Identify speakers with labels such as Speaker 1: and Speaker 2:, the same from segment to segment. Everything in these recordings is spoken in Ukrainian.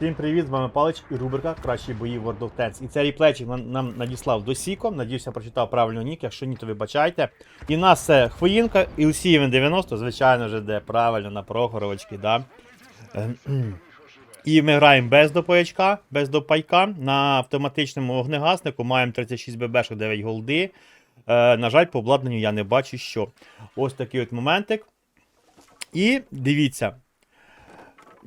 Speaker 1: Всім привіт, з вами Палич і рубрика Кращі бої World of Tanks. І цей реплейчик нам, надіслав Досіко. Надіюся, прочитав правильно нік. Якщо ні, то вибачайте. І нас це Хвоїнка і усі 90, звичайно ж, де правильно на Прохоровочки, да. І ми граємо без допаячка, без допайка. На автоматичному огнегаснику маємо 36 ББшок, 9 голди. Е, на жаль, по обладнанню я не бачу що. Ось такий от моментик. І дивіться.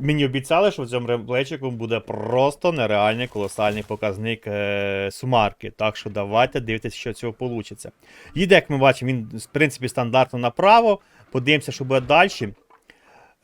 Speaker 1: Мені обіцяли, що в цьому реплейчику буде просто нереальний колосальний показник е, сумарки. Так що давайте дивитися, що цього вийде. Їде, як ми бачимо, він в принципі стандартно направо. Подивимося, що буде далі.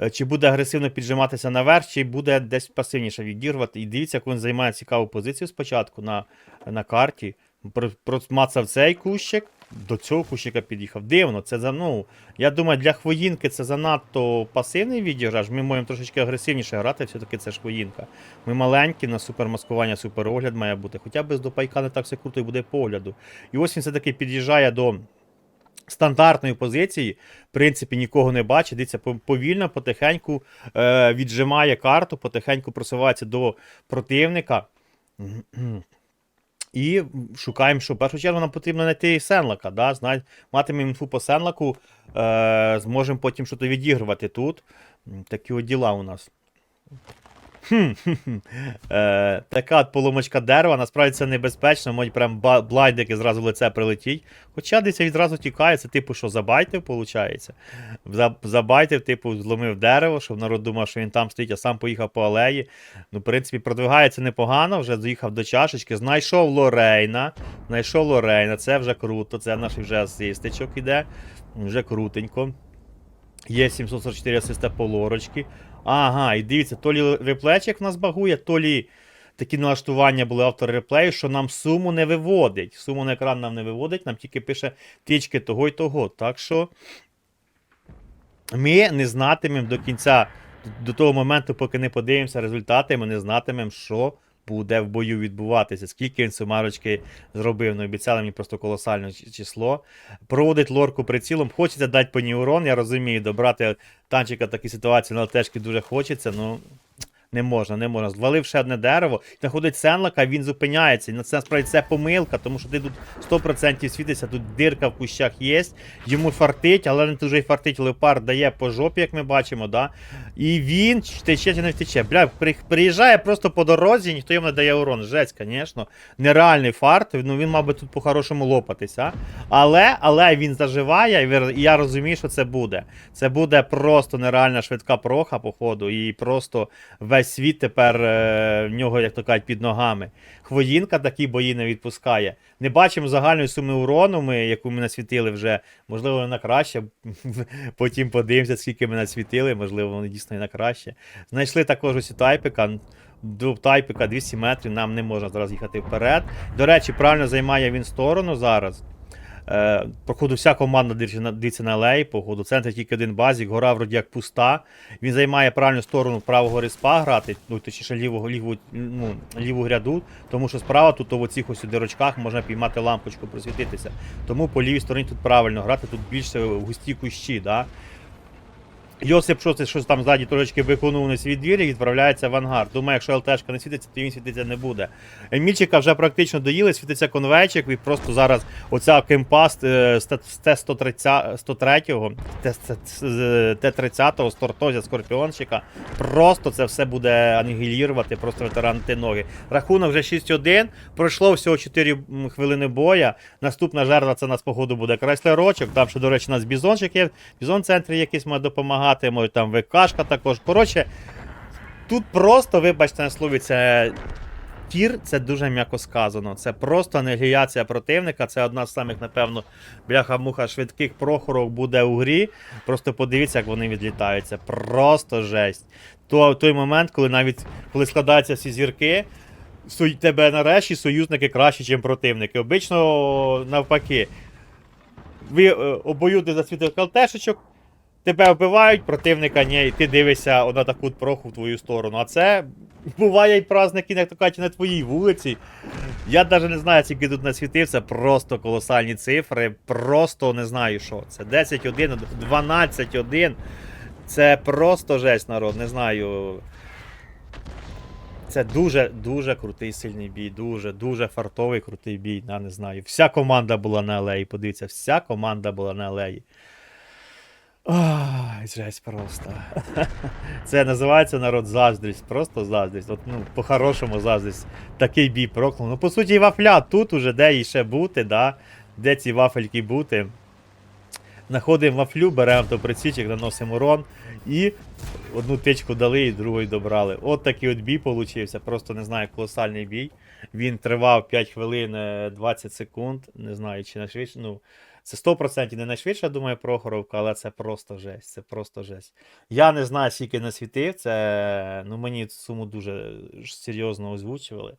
Speaker 1: Е, Чи буде агресивно піджиматися наверх, чи буде десь пасивніше відірвати. І дивіться, як він займає цікаву позицію спочатку на, на карті. Про- Процмацав цей кущик, до цього кущика під'їхав. Дивно, це за, ну, я думаю, для хвоїнки це занадто пасивний відіграш. Ми можемо трошечки агресивніше грати, все-таки це ж хвоїнка. Ми маленькі, на супермаскування, суперогляд має бути. Хоча без допайка не так все круто і буде по огляду. І ось він все-таки під'їжджає до стандартної позиції. В принципі, нікого не бачить. Дивіться, повільно, потихеньку е, віджимає карту, потихеньку просувається до противника. І шукаємо, що в першу чергу нам потрібно знайти Сенлака. Да? Знай, матимемо інфу по Сенлаку, е, зможемо потім щось відігрувати тут. Такі от діла у нас. Е, така поломочка дерева, насправді це небезпечно, можуть прям блайдики зразу в лице прилетіть. Хоча десь відразу тікає, це типу, що забайтив, виходить. Забайтив, типу, зломив дерево, щоб народ думав, що він там стоїть, а сам поїхав по алеї. Ну, в принципі, продвигається непогано, вже доїхав до чашечки. Знайшов Лорейна. Знайшов Лорейна, це вже круто, це наш вже асистичок іде. Вже крутенько. Є 744 асиста по лорочки. Ага, і дивіться, то лі реплечик в нас багує, то лі такі налаштування були автор реплею, що нам суму не виводить. Суму на екран нам не виводить, нам тільки пише тички того і того. Так що ми не знатимемо до кінця, до того моменту, поки не подивимося результати, ми не знатимемо, що буде в бою відбуватися. Скільки він сумарочки зробив. Ну, обіцяли мені просто колосальне число. Проводить лорку прицілом. Хочеться дати по урон, я розумію, добрати танчика такі ситуації на ЛТшки дуже хочеться, ну. Не можна, не можна. Звалив ще одне дерево, знаходить сенлака, він зупиняється. І на це насправді це помилка, тому що ти тут 100% світишся, тут дирка в кущах є. Йому фартить, але не дуже й фартить. Леопард дає по жопі, як ми бачимо, да? І він втече чи не втече. Бля, приїжджає просто по дорозі, ніхто йому не дає урон. Жесть, звісно. Нереальний фарт. Ну він би тут по-хорошому лопатися. Але, але він заживає, і я розумію, що це буде. Це буде просто нереальна швидка проха, походу, і просто весь світ тепер е, в нього, як то кажуть, під ногами. Хвоїнка такі бої не відпускає. Не бачимо загальної суми урону, ми, яку ми насвітили вже. Можливо, вона краще. Потім подивимося, скільки ми насвітили, можливо, вони дійсно і на краще. Знайшли також ось тайпика. До тайпика 200 метрів, нам не можна зараз їхати вперед. До речі, правильно займає він сторону зараз. Е, вся команда дивиться на- лей, походу. центр тільки один базік, гора вроді як пуста. Він займає правильну сторону правого респа грати, ну точніше ліву, ліву, ну, ліву гряду, тому що справа тут в оцих ось дирочках можна піймати лампочку, просвітитися. Тому по лівій стороні тут правильно грати, тут більше густі кущі. Да? Йосип щось, щось там ззаді трошечки виконув на свій двір і відправляється в ангар. Думаю, якщо ЛТшка не світиться, то він світитися не буде. Емільчика вже практично доїли, світиться конвейчик, і просто зараз оця кемпаст е, з Т-130 103-го, Т-30-го, з Тортозя, Скорпіончика, просто це все буде анігілірувати, просто ветеранти ноги. Рахунок вже 6-1, пройшло всього 4 хвилини боя. Наступна жертва це нас походу буде Крайслерочок. Там ще, до речі, у нас бізончик є. Бізон-центрі якийсь має допомагати, може там ВКшка також. Коротше, тут просто, вибачте на слові, це. Тір це дуже м'яко сказано. Це просто анігіляція противника. Це одна з самих, напевно, бляха-муха швидких прохорок буде у грі. Просто подивіться, як вони відлітають. Це просто жесть. То той момент, коли навіть коли складаються всі зірки, тебе нарешті союзники краще, ніж противники. Обично навпаки. Ви е, обоюдно засвітив калтешечок, тебе вбивають, противника ні, і ти дивишся на таку проху в твою сторону. А це буває й праздники, як то кажуть, на твоїй вулиці. Я навіть не знаю, скільки тут насвітив, це просто колосальні цифри. Просто не знаю, що. Це 10-1, 12-1. Це просто жесть, народ, не знаю. Це дуже дуже крутий сильний бій. Дуже, дуже фартовий крутий бій. Я не знаю. Вся команда була на алеї. Подивіться, вся команда була на алеї. Ай, жесть просто. Це називається народ заздрість. Просто заздрість. От, ну, по-хорошому заздрість. Такий бій проклав. Ну, по суті, вафля тут уже, де їй ще бути, да? де ці вафельки бути. Находимо вафлю, беремо автоприцічок, наносимо урон і одну тичку дали і другої добрали. От такий от бій получився. Просто не знаю, колосальний бій. Він тривав 5 хвилин е, 20 секунд. Не знаю, чи найшвидше. Ну, це 100% не найшвидша, думаю, Прохоровка, але це просто жесть. Це просто жесть. Я не знаю, скільки насвітив. Це ну, мені суму дуже серйозно озвучували.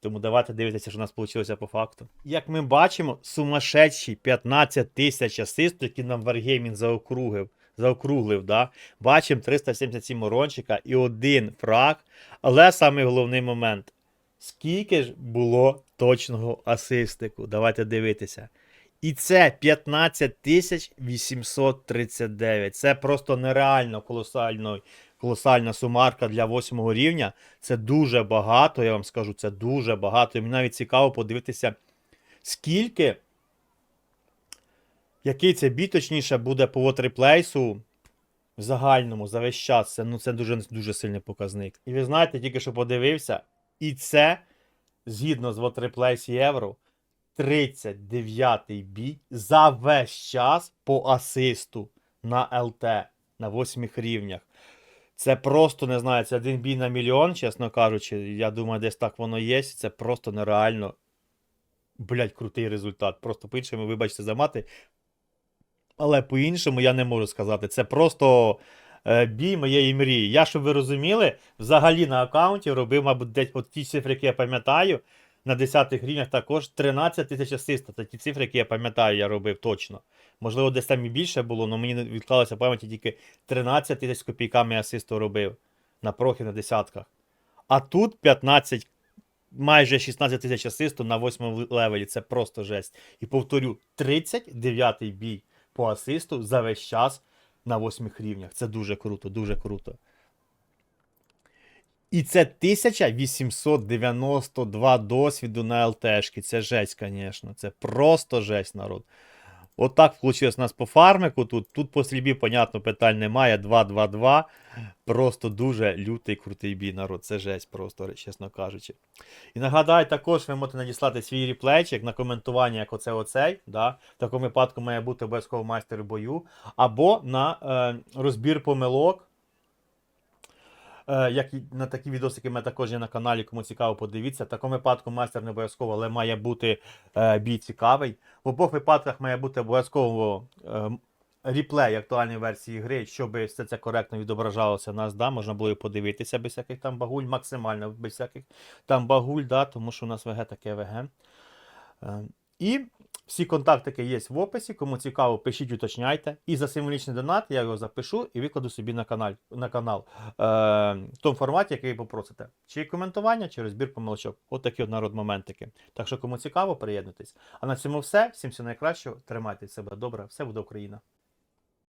Speaker 1: Тому давайте дивитися, що у нас вийшло по факту. Як ми бачимо, сумасшедші 15 тисяч асистів, які нам Wargaming заокруглив. Заокруглив, да? Бачимо 377 урончика і один фраг. Але саме головний момент. Скільки ж було точного асистику? Давайте дивитися. І це 15 839. Це просто нереально колосально, колосальна сумарка для 8 рівня. Це дуже багато, я вам скажу, це дуже багато. І мені навіть цікаво подивитися, скільки, який це бій, точніше, буде по вотриплейсу в загальному за весь час. Це, ну, це дуже, дуже сильний показник. І ви знаєте, тільки що подивився, і це, згідно з вотриплейс євро, 39-й бій за весь час по асисту на ЛТ на 8 рівнях. Це просто не знаю, це один бій на мільйон, чесно кажучи. Я думаю, десь так воно є. Це просто нереально. Блять, крутий результат. Просто по-іншому, вибачте за мати. Але по-іншому я не можу сказати. Це просто е, бій моєї мрії. Я, щоб ви розуміли, взагалі на аккаунті робив, мабуть, десь от ті цифри, які я пам'ятаю, на 10 рівнях також 13 тисяч асиста. Це ті цифри, які я пам'ятаю, я робив точно. Можливо, десь там і більше було, але мені відклалося в пам'яті тільки 13 тисяч з копійками асисту робив на прохи на десятках. А тут 15, майже 16 тисяч асисту на 8 левелі. Це просто жесть. І повторю, 39-й бій по асисту за весь час на 8 рівнях. Це дуже круто, дуже круто. І це 1892 досвіду на ЛТшки. Це жесть, звісно. Це просто жесть, народ. От так вийшло у нас по фармику. Тут тут по слібі, понятно, питань немає. 2-2-2. Просто дуже лютий крутий бій, народ. Це жесть, просто, чесно кажучи. І нагадаю, також ви можете надіслати свій реплейчик на коментування, як оце оцей. Да? В такому випадку має бути обов'язково майстер бою. Або на е, розбір помилок. Е, як і на такі відосики ми також є на каналі, кому цікаво, подивіться. В такому випадку майстер не обов'язково, але має бути е, бій цікавий. В обох випадках має бути обов'язково е, ріплей актуальної версії гри, щоб все це коректно відображалося нас, да, можна було і подивитися без всяких там багуль, максимально без всяких там багуль, да, тому що у нас ВГ таке ВГ. І всі контактики є в описі. Кому цікаво, пишіть, уточняйте. І за символічний донат я його запишу і викладу собі на канал, на канал е, в тому форматі, який попросите. Чи коментування, чи розбір помилочок. От такі от народ моментики. Так що, кому цікаво, приєднуйтесь. А на цьому все. Всім всього найкращого. Тримайте себе добре, все буде Україна.